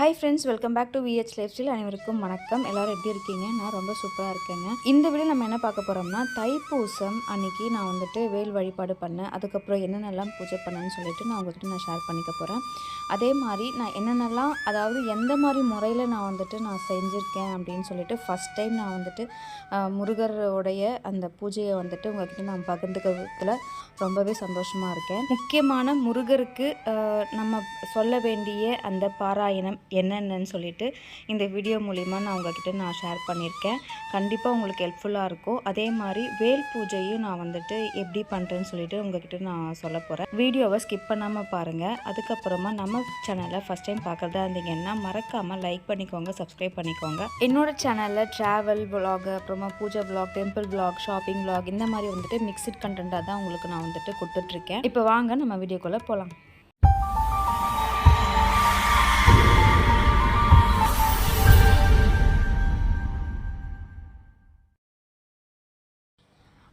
Hi friends welcome back to VH lifestyle அனைவருக்கும் வணக்கம். எல்லோரும் எப்படி இருக்கீங்க? நான் ரொம்ப சூப்பராக இருக்கேங்க. இந்த வீடியோ நம்ம என்ன பார்க்க போகிறோம்னா தைப்பூசம் அன்னைக்கு நான் வந்துட்டு வேல் வழிபாடு பண்ணேன். அதுக்கப்புறம் என்னென்னலாம் பூஜை பண்ணேன்னு சொல்லிட்டு நான் உங்கள்கிட்ட நான் ஷேர் பண்ணிக்க போகிறேன் அதே மாதிரி நான் என்னென்னலாம் அதாவது எந்த மாதிரி முறையில் நான் வந்துட்டு நான் செஞ்சுருக்கேன் அப்படின்னு சொல்லிட்டு ஃபஸ்ட் டைம் நான் வந்துட்டு முருகருடைய அந்த பூஜையை வந்துட்டு உங்கள்கிட்ட நான் பகிர்ந்துக்கிறதுல ரொம்பவே சந்தோஷமாக இருக்கேன். முக்கியமான முருகருக்கு நம்ம சொல்ல வேண்டிய அந்த பாராயணம் என்னென்னு சொல்லிட்டு இந்த வீடியோ மூலிமா நான் உங்ககிட்ட நான் ஷேர் பண்ணியிருக்கேன். கண்டிப்பாக உங்களுக்கு ஹெல்ப்ஃபுல்லாக இருக்கும். அதே மாதிரி வேல் பூஜையும் நான் வந்துட்டு எப்படி பண்ணுறேன்னு சொல்லிட்டு உங்ககிட்ட நான் சொல்ல போகிறேன் வீடியோவை ஸ்கிப் பண்ணாமல் பாருங்கள் அதுக்கப்புறமா நம்ம சேனலை ஃபஸ்ட் டைம் பார்க்குறதா இருந்தீங்கன்னா மறக்காமல் லைக் பண்ணிக்கோங்க சப்ஸ்கிரைப் பண்ணிக்கோங்க. என்னோட சேனலில் ட்ராவல் vlog அப்புறமா பூஜை vlog temple vlog shopping vlog இந்த மாதிரி வந்துட்டு மிக்ஸ்ட் கண்டென்ட்டாக தான் உங்களுக்கு நான் வந்துட்டு கொடுத்துட்ருக்கேன் இப்போ வாங்க நம்ம வீடியோக்குள்ளே போகலாம்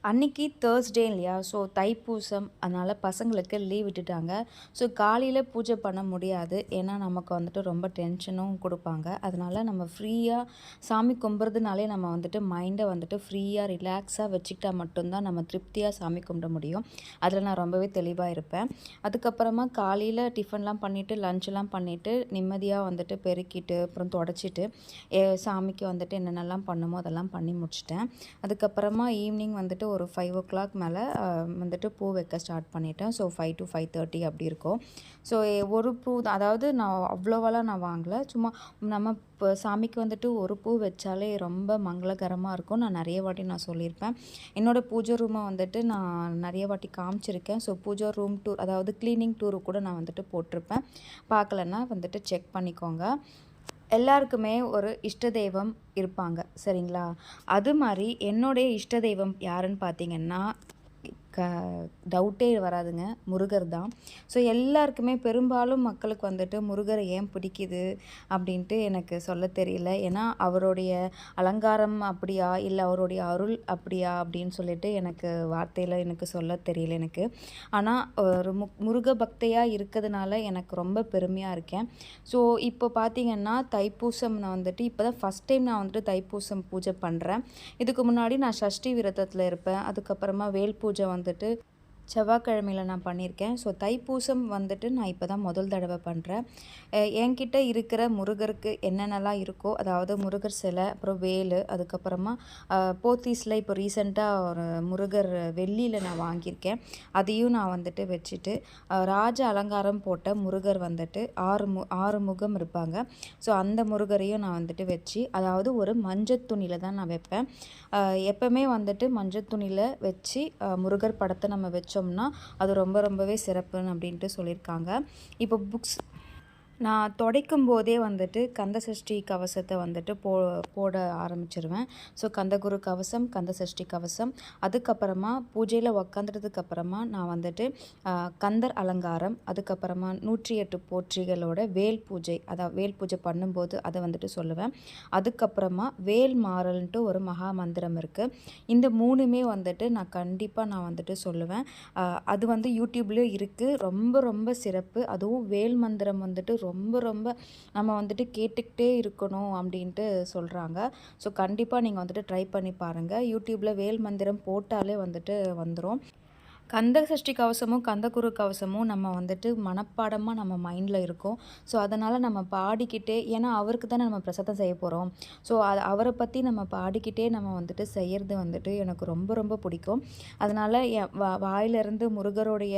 அன்னைக்கு தேர்ஸ்டே இல்லையா? ஸோ தைப்பூசம் அதனால் பசங்களுக்கு லீவ் விட்டுட்டாங்க. ஸோ காலையில் பூஜை பண்ண முடியாது. ஏன்னா நமக்கு வந்துட்டு ரொம்ப டென்ஷனும் கொடுப்பாங்க. அதனால் நம்ம ஃப்ரீயாக சாமி கும்பிட்றதுனாலே நம்ம வந்துட்டு மைண்டை வந்துட்டு ஃப்ரீயாக ரிலாக்ஸாக வச்சுக்கிட்டா மட்டும்தான் நம்ம திருப்தியாக சாமி கும்பிட முடியும். அதில் நான் ரொம்பவே தெளிவாக இருப்பேன். அதுக்கப்புறமா காலையில் டிஃபன்லாம் பண்ணிவிட்டு லஞ்செலாம் பண்ணிவிட்டு நிம்மதியாக வந்துட்டு பெருக்கிட்டு அப்புறம் தொடச்சிட்டு ஏ, சாமிக்கு வந்துட்டு என்னென்னலாம் பண்ணுமோ அதெல்லாம் பண்ணி முடிச்சிட்டேன். அதுக்கப்புறமா ஈவினிங் வந்துட்டு ஒரு ஃபைவ் ஓ கிளாக் மேலே வந்துட்டு பூ வைக்க ஸ்டார்ட் பண்ணிட்டேன். So five to five thirty அப்படி இருக்கும். ஸோ ஒரு பூ அதாவது நான் அவ்வளோவெல்லாம் நான் வாங்கலை. சும்மா நம்ம இப்போ சாமிக்கு வந்துட்டு ஒரு பூ வச்சாலே ரொம்ப மங்களகரமாக இருக்கும். நான் நிறைய வாட்டி நான் சொல்லியிருப்பேன். என்னோட பூஜை ரூமை வந்துட்டு நான் நிறைய வாட்டி காமிச்சிருக்கேன். ஸோ பூஜை ரூம் டூர் அதாவது க்ளீனிங் டூரு கூட நான் வந்துட்டு போட்டிருப்பேன். பார்க்கலன்னா வந்துட்டு செக் பண்ணிக்கோங்க. எல்லாருக்குமே ஒரு இஷ்ட தெய்வம் இருப்பாங்க சரிங்களா? அது மாதிரி என்னுடைய இஷ்ட தெய்வம் யாருன்னு பார்த்தீங்கன்னா க டவுட்டே வராதுங்க. முருகர் தான். ஸோ எல்லாருக்குமே பெரும்பாலும் மக்களுக்கு வந்துட்டு முருகரை ஏன் பிடிக்குது அப்படின்ட்டு எனக்கு சொல்ல தெரியல. ஏன்னா அவருடைய அலங்காரம் அப்படியா இல்லை அவருடைய அருள் அப்படியா அப்படின்னு சொல்லிட்டு எனக்கு வார்த்தையில் எனக்கு சொல்ல தெரியல எனக்கு. ஆனால் ஒரு மு முருக பக்தையாக இருக்கிறதுனால எனக்கு ரொம்ப பெருமையாக இருக்கேன். ஸோ இப்போ பார்த்தீங்கன்னா தைப்பூசம் நான் வந்துட்டு இப்போ தான் ஃபஸ்ட் டைம் நான் வந்துட்டு தைப்பூசம் பூஜை பண்ணுறேன் இதுக்கு முன்னாடி நான் சஷ்டி விரதத்தில் இருப்பேன். அதுக்கப்புறமா வேல் பூஜை வந்துட்டு செவ்வாய்க்கிழமையில் நான் பண்ணியிருக்கேன். ஸோ தைப்பூசம் வந்துட்டு நான் இப்போ தான் முதல் தடவை பண்ணுறேன் என்கிட்ட இருக்கிற முருகருக்கு என்னென்னலாம் இருக்கோ அதாவது முருகர் சிலை அப்புறம் வேலு அதுக்கப்புறமா போத்தீஸில் இப்போ ரீசெண்டாக ஒரு முருகர் வெள்ளியில் நான் வாங்கியிருக்கேன். அதையும் நான் வந்துட்டு வச்சுட்டு ராஜ அலங்காரம் போட்ட முருகர் வந்துட்டு ஆறு மு ஆறு முகம் இருப்பாங்க. ஸோ அந்த முருகரையும் நான் வந்துட்டு வச்சு அதாவது ஒரு மஞ்சள் துணியில் தான் நான் வைப்பேன். எப்போவுமே வந்துட்டு மஞ்சள் துணியில் வச்சு முருகர் படத்தை நம்ம வச்சோம். படித்தோம்னா அது ரொம்ப ரொம்பவே சிறப்புன்னு அப்படின்ட்டு சொல்லியிருக்காங்க. இப்போ புக்ஸ் நான் துடைக்கும் போதே வந்துட்டு கந்த சஷ்டி கவசத்தை வந்துட்டு போ போட ஆரம்பிச்சிருவேன். ஸோ கந்தகுரு கவசம் கந்த சஷ்டி கவசம். அதுக்கப்புறமா பூஜையில் உக்காந்துட்டதுக்கப்புறமா நான் வந்துட்டு கந்தர் அலங்காரம். அதுக்கப்புறமா நூற்றி எட்டு போற்றிகளோட வேல் பூஜை. அதாவது வேல் பூஜை பண்ணும்போது அதை வந்துட்டு சொல்லுவேன். அதுக்கப்புறமா வேல் மாறல்ன்ட்டு ஒரு மகா மந்திரம் இருக்குது இந்த மூணுமே வந்துட்டு நான் கண்டிப்பாக நான் வந்துட்டு சொல்லுவேன். அது வந்து யூடியூப்லேயும் இருக்குது ரொம்ப ரொம்ப சிறப்பு. அதுவும் வேல் மந்திரம் வந்துட்டு ரொம்ப ரொம்ப நம்ம வந்துட்டு கேட்டுக்கிட்டே இருக்கணும் அப்படின்ட்டு சொல்கிறாங்க ஸோ கண்டிப்பாக நீங்கள் வந்துட்டு ட்ரை பண்ணி பாருங்கள் யூடியூப்பில் வேல் மந்திரம் போட்டாலே வந்துட்டு வந்துடும் கந்த சஷ்டி கவசமும் கந்தகுரு கவசமும் நம்ம வந்துட்டு மனப்பாடமாக நம்ம மைண்டில் இருக்கும். ஸோ அதனால் நம்ம பாடிக்கிட்டே ஏன்னா அவருக்கு தானே நம்ம பிரசாதம் செய்ய போகிறோம் ஸோ அது அவரை பற்றி நம்ம பாடிக்கிட்டே நம்ம வந்துட்டு செய்கிறது வந்துட்டு எனக்கு ரொம்ப ரொம்ப பிடிக்கும். அதனால் என் வா வாயிலிருந்து முருகருடைய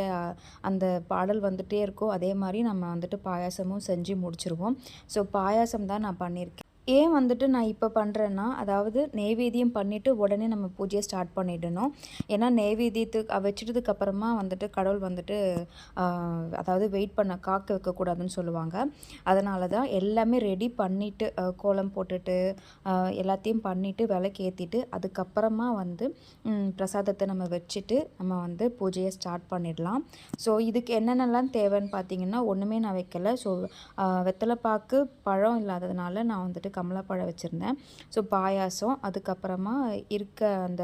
அந்த பாடல் வந்துட்டே இருக்கும். அதே மாதிரி நம்ம வந்துட்டு பாயாசமும் செஞ்சு முடிச்சிருவோம். ஸோ பாயாசம் தான் நான் பண்ணியிருக்கேன். ஏன் வந்துட்டு நான் இப்போ பண்ணுறேன்னா அதாவது நெய்வேதியம் பண்ணிவிட்டு உடனே நம்ம பூஜையை ஸ்டார்ட் பண்ணிடணும். ஏன்னா நெய்வேதியத்துக்கு வச்சுட்டதுக்கு அப்புறமா வந்துட்டு கடவுள் வந்துட்டு அதாவது வெயிட் பண்ண காக்க வைக்கக்கூடாதுன்னு சொல்லுவாங்க. அதனால தான் எல்லாமே ரெடி பண்ணிவிட்டு கோலம் போட்டுட்டு எல்லாத்தையும் பண்ணிவிட்டு விலைக்கு ஏற்றிட்டு அதுக்கப்புறமா வந்து பிரசாதத்தை நம்ம வச்சுட்டு நம்ம வந்து பூஜையை ஸ்டார்ட் பண்ணிடலாம். ஸோ இதுக்கு என்னென்னலாம் தேவைன்னு பார்த்தீங்கன்னா ஒன்றுமே நான் வைக்கல. ஸோ வெத்தலைப்பாக்கு பழம் இல்லாததுனால நான் வந்துட்டு கமலாப்பழம் வச்சுருந்தேன். ஸோ பாயாசம் அதுக்கப்புறமா இருக்க அந்த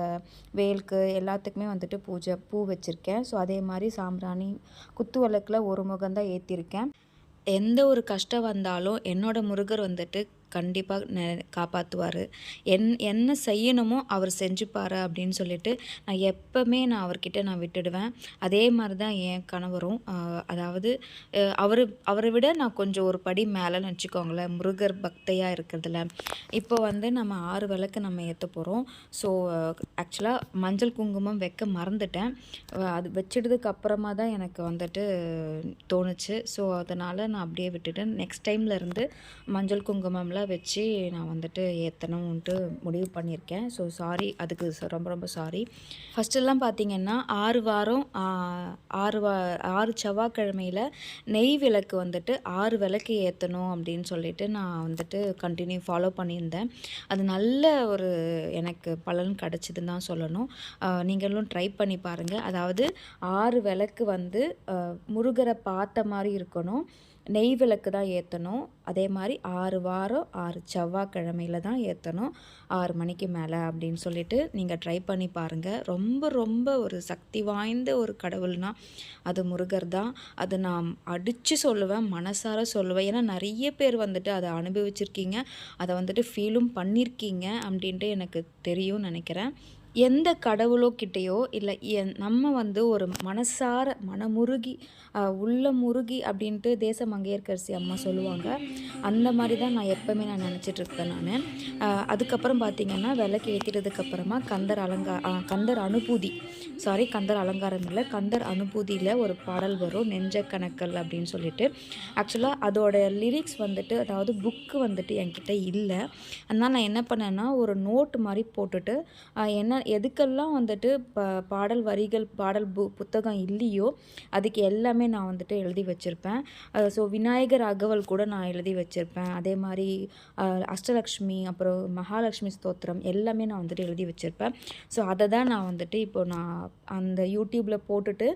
வேலுக்கு எல்லாத்துக்குமே வந்துட்டு பூஜை பூ வச்சுருக்கேன். ஸோ அதே மாதிரி சாம்பிராணி குத்து விளக்கில் ஒரு முகந்தான் ஏற்றிருக்கேன் எந்த ஒரு கஷ்டம் வந்தாலும் என்னோட முருகர் வந்துட்டு கண்டிப்பாக நெ காப்பாற்றுவார் என் என்ன செய்யணுமோ அவர் செஞ்சுப்பார் அப்படின்னு சொல்லிட்டு நான் எப்போவுமே நான் அவர்கிட்ட நான் விட்டுடுவேன். அதே மாதிரி தான் என் கணவரும் அதாவது அவர் அவரை விட நான் கொஞ்சம் ஒரு படி மேலேன்னு வச்சுக்கோங்களேன். முருகர் பக்தையாக இருக்கிறதுல. இப்போ வந்து நம்ம ஆறு விளக்கு நம்ம ஏற்ற போகிறோம் ஸோ ஆக்சுவலாக மஞ்சள் குங்குமம் வைக்க மறந்துட்டேன். அது வச்சிட்டதுக்கு அப்புறமா தான் எனக்கு வந்துட்டு தோணுச்சு. ஸோ அதனால் நான் அப்படியே விட்டுட்டேன். நெக்ஸ்ட் டைம்லேருந்து மஞ்சள் குங்குமம்லாம் வச்சு நான் வந்துட்டு ஏற்றணும்ன்ட்டு முடிவு பண்ணியிருக்கேன். ஸோ சாரி அதுக்கு ரொம்ப ரொம்ப சாரி ஃபஸ்ட்டெல்லாம் பார்த்தீங்கன்னா ஆறு வாரம் ஆறு வா ஆறு செவ்வாய்க்கிழமையில் நெய் விளக்கு வந்துட்டு ஆறு விளக்கு ஏற்றணும் அப்படின்னு சொல்லிட்டு நான் வந்துட்டு கண்டினியூ ஃபாலோ பண்ணியிருந்தேன். அது நல்ல ஒரு எனக்கு பலன் கிடச்சிதுன்னு தான் சொல்லணும். நீங்களும் ட்ரை பண்ணி பாருங்கள் அதாவது ஆறு விளக்கு வந்து முருகரை பார்த்த மாதிரி இருக்கணும். நெய் விளக்கு தான் ஏற்றணும் அதே மாதிரி ஆறு வாரம் ஆறு செவ்வாய்க்கிழமையில் தான் ஏற்றணும் ஆறு மணிக்கு மேலே அப்படின்னு சொல்லிட்டு நீங்கள் ட்ரை பண்ணி பாருங்கள் ரொம்ப ரொம்ப ஒரு சக்தி வாய்ந்த ஒரு கடவுள்னா அது முருகர் தான். அது நான் அடித்து சொல்லுவேன் மனசார சொல்லுவேன். ஏன்னா நிறைய பேர் வந்துட்டு அதை அனுபவிச்சிருக்கீங்க. அதை வந்துட்டு ஃபீலும் பண்ணியிருக்கீங்க அப்படின்ட்டு எனக்கு தெரியும்னு நினைக்கிறேன். எந்த கடவுளோ கிட்டேயோ இல்லை நம்ம வந்து ஒரு மனசார மனமுருகி உள்ள முருகி அப்படின்ட்டு தேச மங்கையர்கரசி அம்மா சொல்லுவாங்க. அந்த மாதிரி தான் நான் எப்போவுமே நான் நினச்சிட்ருக்கேன் நான். அதுக்கப்புறம் பார்த்திங்கன்னா விளக்கு ஏற்றிட்டதுக்கு கந்தர் அலங்கா கந்தர் அனுபூதி சாரி கந்தர் அலங்காரம் இல்லை கந்தர் அனுபூதியில் ஒரு பாடல் வரும் நெஞ்ச கணக்கல் அப்படின்னு சொல்லிட்டு. ஆக்சுவலாக அதோட லிரிக்ஸ் வந்துட்டு அதாவது புக்கு வந்துட்டு என்கிட்ட இல்லை. அதனால் நான் என்ன பண்ணேன்னா ஒரு நோட் மாதிரி போட்டுட்டு என்ன எதுக்கெல்லாம் வந்துட்டு ப பாடல் வரிகள் பாடல் பு புத்தகம் இல்லையோ அதுக்கு எல்லாமே நான் வந்துட்டு எழுதி வச்சுருப்பேன். ஸோ விநாயகர் அகவல் கூட நான் எழுதி வச்சுருப்பேன். அதே மாதிரி அஷ்டலக்ஷ்மி அப்புறம் மகாலட்சுமி ஸ்தோத்திரம் எல்லாமே நான் வந்துட்டு எழுதி வச்சுருப்பேன். ஸோ அதை தான் நான் வந்துட்டு இப்போ நான் அந்த யூடியூப்பில் போட்டுட்டு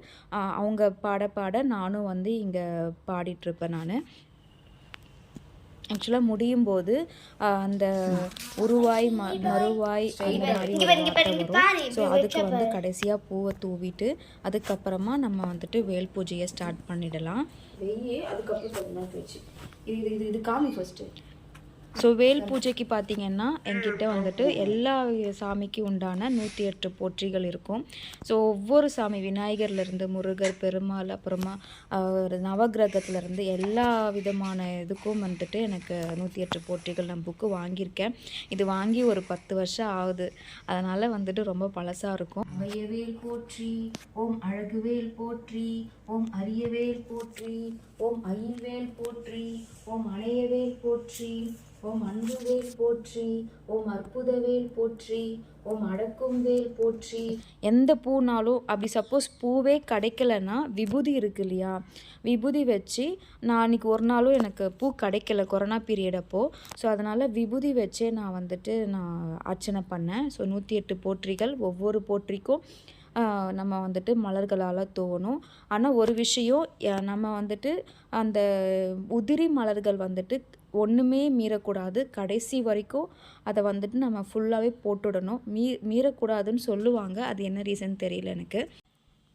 அவங்க பாட பாட நானும் வந்து இங்கே பாடிட்டுருப்பேன் நான். ஆக்சுவலாக முடியும் போது அந்த உருவாய் ம மறுவாய் அந்த மாதிரி வரும். ஸோ அதுக்கு வந்து கடைசியாக பூவை தூவிட்டு அதுக்கப்புறமா நம்ம வந்துட்டு வேல் பூஜையை ஸ்டார்ட் பண்ணிடலாம். வெய்யே அதுக்கப்புறம் இது இது இது காமி ஃபஸ்ட்டு ஸோ வேல் பூஜைக்கு பார்த்தீங்கன்னா என்கிட்ட வந்துட்டு எல்லா சாமிக்கு உண்டான நூற்றி எட்டு போற்றிகள் இருக்கும். ஸோ ஒவ்வொரு சாமி விநாயகர்லேருந்து முருகர் பெருமாள் அப்புறமா நவகிரகத்துலேருந்து எல்லா விதமான இதுக்கும் வந்துட்டு எனக்கு நூற்றி எட்டு போற்றிகள் நான் புக்கு வாங்கியிருக்கேன். இது வாங்கி ஒரு பத்து வருஷம் ஆகுது. அதனால் வந்துட்டு ரொம்ப பழசாக இருக்கும். அவையவேல் போற்றி ஓம் அழகுவேல் போற்றி ஓம் அரியவேல் போற்றி ஓம் அயில்வேல் போற்றி ஓம் அணையவேல் போற்றி ஓம் அன்புவேல் போற்றி ஓம் அற்புதவேல் போற்றி ஓம் அடக்கும் வேல் போற்றி. எந்த பூனாலும் அப்படி சப்போஸ் பூவே கிடைக்கலன்னா விபூதி இருக்கு இல்லையா? விபூதி வச்சு நான் அன்றைக்கி ஒரு நாளும் எனக்கு பூ கிடைக்கல கொரோனா பீரியட் அப்போது ஸோ அதனால் விபூதி வச்சே நான் வந்துட்டு நான் அர்ச்சனை பண்ணேன். ஸோ நூற்றி எட்டு போற்றிகள் ஒவ்வொரு போற்றிக்கும் நம்ம வந்துட்டு மலர்களால் தோணும். ஆனால் ஒரு விஷயம் நம்ம வந்துட்டு அந்த உதிரி மலர்கள் வந்துட்டு ஒன்றுமே மீறக்கூடாது. கடைசி வரைக்கும் அதை வந்துட்டு நம்ம ஃபுல்லாகவே போட்டுடணும். மீ மீறக்கூடாதுன்னு சொல்லுவாங்க. அது என்ன ரீசன் தெரியல எனக்கு.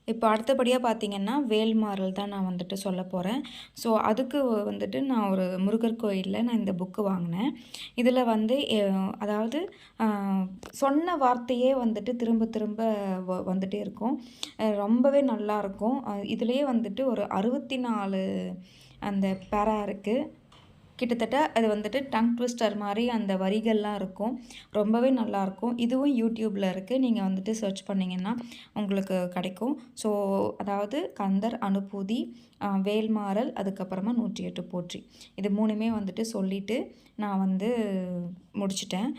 இப்போ அடுத்தபடியாக பார்த்தீங்கன்னா வேல்மாறல் தான் நான் வந்துட்டு சொல்ல போகிறேன் ஸோ அதுக்கு வந்துட்டு நான் ஒரு முருகர் கோயிலில் நான் இந்த புக்கு வாங்கினேன். இதில் வந்து அதாவது சொன்ன வார்த்தையே வந்துட்டு திரும்ப திரும்ப வ- வந்துட்டே இருக்கும். ரொம்பவே நல்லா இருக்கும். இதுலேயே வந்துட்டு ஒரு அறுபத்தி நாலு அந்த பேரா இருக்குது கிட்டத்தட்ட அது வந்துட்டு டங் ட்விஸ்டர் மாதிரி அந்த வரிகள்லாம் இருக்கும். ரொம்பவே நல்லாயிருக்கும். இதுவும் யூடியூப்பில் இருக்குது நீங்கள் வந்துட்டு சர்ச் பண்ணிங்கன்னா உங்களுக்கு கிடைக்கும். ஸோ அதாவது கந்தர் அனுபூதி வேல்மாறல் அதுக்கப்புறமா நூற்றி எட்டு போற்றி. இது மூணுமே வந்துட்டு சொல்லிவிட்டு நான் வந்து முடிச்சிட்டேன்.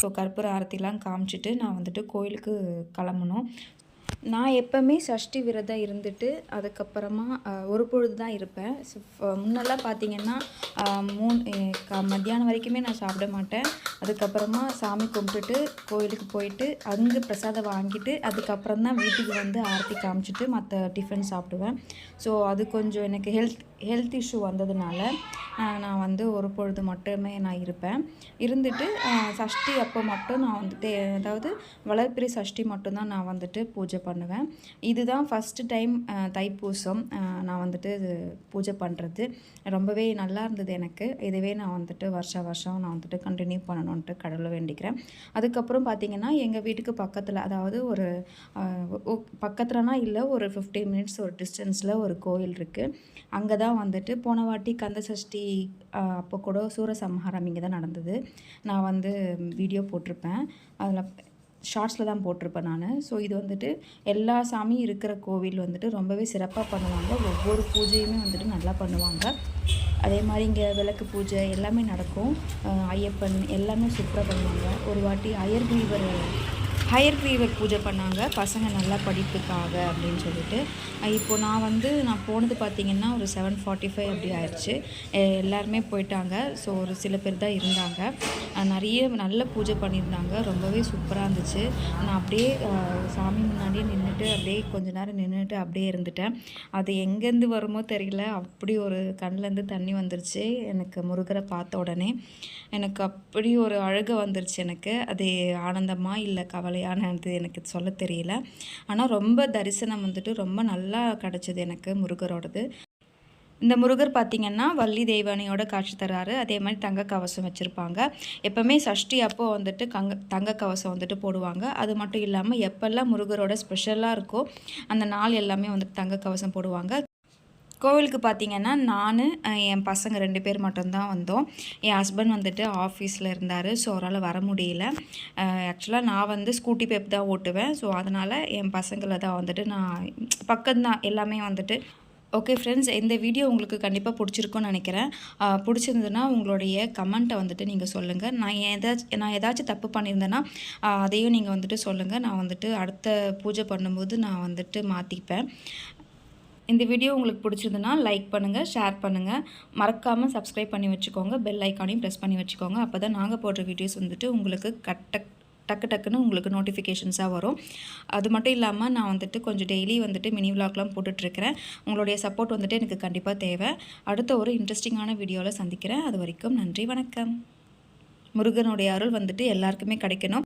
ஸோ கற்பூர ஆரத்திலாம் காமிச்சிட்டு நான் வந்துட்டு கோயிலுக்கு கிளம்பணும். நான் எப்போவுமே சஷ்டி விரதம் இருந்துட்டு அதுக்கப்புறமா ஒரு பொழுது தான் இருப்பேன். ஸோ முன்னெல்லாம் பார்த்தீங்கன்னா மூணு க மத்தியானம் வரைக்குமே நான் சாப்பிட மாட்டேன். அதுக்கப்புறமா சாமி கும்பிட்டுட்டு கோயிலுக்கு போயிட்டு அங்கே பிரசாதம் வாங்கிட்டு அதுக்கப்புறம் தான் வீட்டுக்கு வந்து ஆரத்தி காமிச்சிட்டு மற்ற டிஃபன் சாப்பிடுவேன். ஸோ அது கொஞ்சம் எனக்கு ஹெல்த் ஹெல்த் இஷ்யூ வந்ததுனால நான் வந்து ஒரு பொழுது மட்டுமே நான் இருப்பேன். இருந்துட்டு சஷ்டி அப்போ மட்டும் நான் வந்துட்டு அதாவது வளர்ப்பிரி சஷ்டி மட்டும்தான் நான் வந்துட்டு பூஜை பண்ணுவேன். இதுதான் ஃபஸ்ட்டு டைம் தைப்பூசம் நான் வந்துட்டு இது பூஜை பண்ணுறது ரொம்பவே நல்லா இருந்தது எனக்கு. இதுவே நான் வந்துட்டு வருஷ வருஷம் நான் வந்துட்டு கண்டினியூ பண்ணணுன்ட்டு கடவுளை வேண்டிக்கிறேன். அதுக்கப்புறம் பார்த்தீங்கன்னா எங்கள் வீட்டுக்கு பக்கத்தில் அதாவது ஒரு பக்கத்துலனா இல்லை ஒரு ஃபிஃப்டீன் மினிட்ஸ் ஒரு டிஸ்டன்ஸில் ஒரு கோயில் இருக்குது அங்கே தான் வந்துட்டு போன வாட்டி கந்த சஷ்டி அப்போ கூட சூரசம்ஹாரம் இங்கே தான் நடந்தது. நான் வந்து வீடியோ போட்டிருப்பேன். அதில் ஷார்ட்ஸில் தான் போட்டிருப்பேன் நான். ஸோ இது வந்துட்டு எல்லா சாமியும் இருக்கிற கோவில் வந்துட்டு ரொம்பவே சிறப்பாக பண்ணுவாங்க. ஒவ்வொரு பூஜையுமே வந்துட்டு நல்லா பண்ணுவாங்க. அதே மாதிரி இங்கே விளக்கு பூஜை எல்லாமே நடக்கும். ஐயப்பன் எல்லாமே சூப்பராக பண்ணுவாங்க. ஒரு வாட்டி அயர்கிரீவர் ஹயர்கிரீவர் பூஜை பண்ணாங்க. பசங்க நல்லா படிப்புக்காக அப்படின்னு சொல்லிட்டு. இப்போது இப்போ நான் வந்து நான் போனது பார்த்திங்கன்னா ஒரு செவன் ஃபார்ட்டி ஃபைவ் அப்படி ஆயிடுச்சு. எல்லாருமே போயிட்டாங்க. ஸோ ஒரு சில பேர் தான் இருந்தாங்க. நிறைய நல்ல பூஜை பண்ணியிருந்தாங்க. ரொம்பவே சூப்பராக இருந்துச்சு. நான் அப்படியே சாமி முன்னாடியே நின்றுட்டு அப்படியே கொஞ்ச நேரம் நின்றுட்டு அப்படியே இருந்துட்டேன். அது எங்கேருந்து வருமோ தெரியல. அப்படி ஒரு கண்ணிலேருந்து தண்ணி வந்துருச்சு. எனக்கு முருகரை பார்த்த உடனே. எனக்கு அப்படி ஒரு அழகு வந்துருச்சு எனக்கு. அது ஆனந்தமாக இல்லை கவலை கவலையானது எனக்கு சொல்ல தெரியல. ஆனால் ரொம்ப தரிசனம் வந்துட்டு ரொம்ப நல்லா கிடச்சிது எனக்கு முருகரோடது. இந்த முருகர் பார்த்திங்கன்னா வள்ளி தெய்வானியோட காட்சி தராரு. அதே மாதிரி தங்க கவசம் வச்சுருப்பாங்க. எப்போவுமே சஷ்டி அப்போ வந்துட்டு கங்க தங்க கவசம் வந்துட்டு போடுவாங்க. அது மட்டும் இல்லாமல் எப்போல்லாம் முருகரோட ஸ்பெஷலாக இருக்கோ அந்த நாள் எல்லாமே வந்துட்டு தங்க கவசம் போடுவாங்க. கோவிலுக்கு பார்த்தீங்கன்னா நான் என் பசங்க ரெண்டு பேர் மட்டும்தான் வந்தோம். என் ஹஸ்பண்ட் வந்துட்டு ஆஃபீஸில் இருந்தார் ஸோ அவரால் வர முடியல. ஆக்சுவலாக நான் வந்து ஸ்கூட்டி பேப் தான் ஓட்டுவேன். ஸோ அதனால் என் பசங்களை தான் வந்துட்டு நான் பக்கம்தான் எல்லாமே வந்துட்டு. ஓகே ஃப்ரெண்ட்ஸ் இந்த வீடியோ உங்களுக்கு கண்டிப்பாக பிடிச்சிருக்கும்னு நினைக்கிறேன். பிடிச்சிருந்ததுன்னா உங்களுடைய கமெண்ட்டை வந்துட்டு நீங்கள் சொல்லுங்கள் நான் ஏதாச்சும் நான் ஏதாச்சும் தப்பு பண்ணியிருந்தேன்னா அதையும் நீங்கள் வந்துட்டு சொல்லுங்கள் நான் வந்துட்டு அடுத்த பூஜை பண்ணும்போது நான் வந்துட்டு மாற்றிப்பேன் இந்த வீடியோ உங்களுக்கு பிடிச்சிருந்துன்னா லைக் பண்ணுங்கள் ஷேர் பண்ணுங்கள் மறக்காமல் சப்ஸ்கிரைப் பண்ணி வச்சுக்கோங்க. பெல் ஐக்கானையும் ப்ரெஸ் பண்ணி வச்சுக்கோங்க. அப்போ தான் நாங்கள் போடுற வீடியோஸ் வந்துட்டு உங்களுக்கு கட்ட டக்கு டக்குன்னு உங்களுக்கு நோட்டிஃபிகேஷன்ஸாக வரும். அது மட்டும் இல்லாமல் நான் வந்துட்டு கொஞ்சம் டெய்லி வந்துட்டு மினி விளாக்லாம் போட்டுட்ருக்கிறேன். உங்களுடைய சப்போர்ட் வந்துட்டு எனக்கு கண்டிப்பாக தேவை. அடுத்த ஒரு இன்ட்ரெஸ்டிங்கான வீடியோவில் சந்திக்கிறேன். அது வரைக்கும் நன்றி வணக்கம். முருகனுடைய அருள் வந்துட்டு எல்லாருக்குமே கிடைக்கணும்.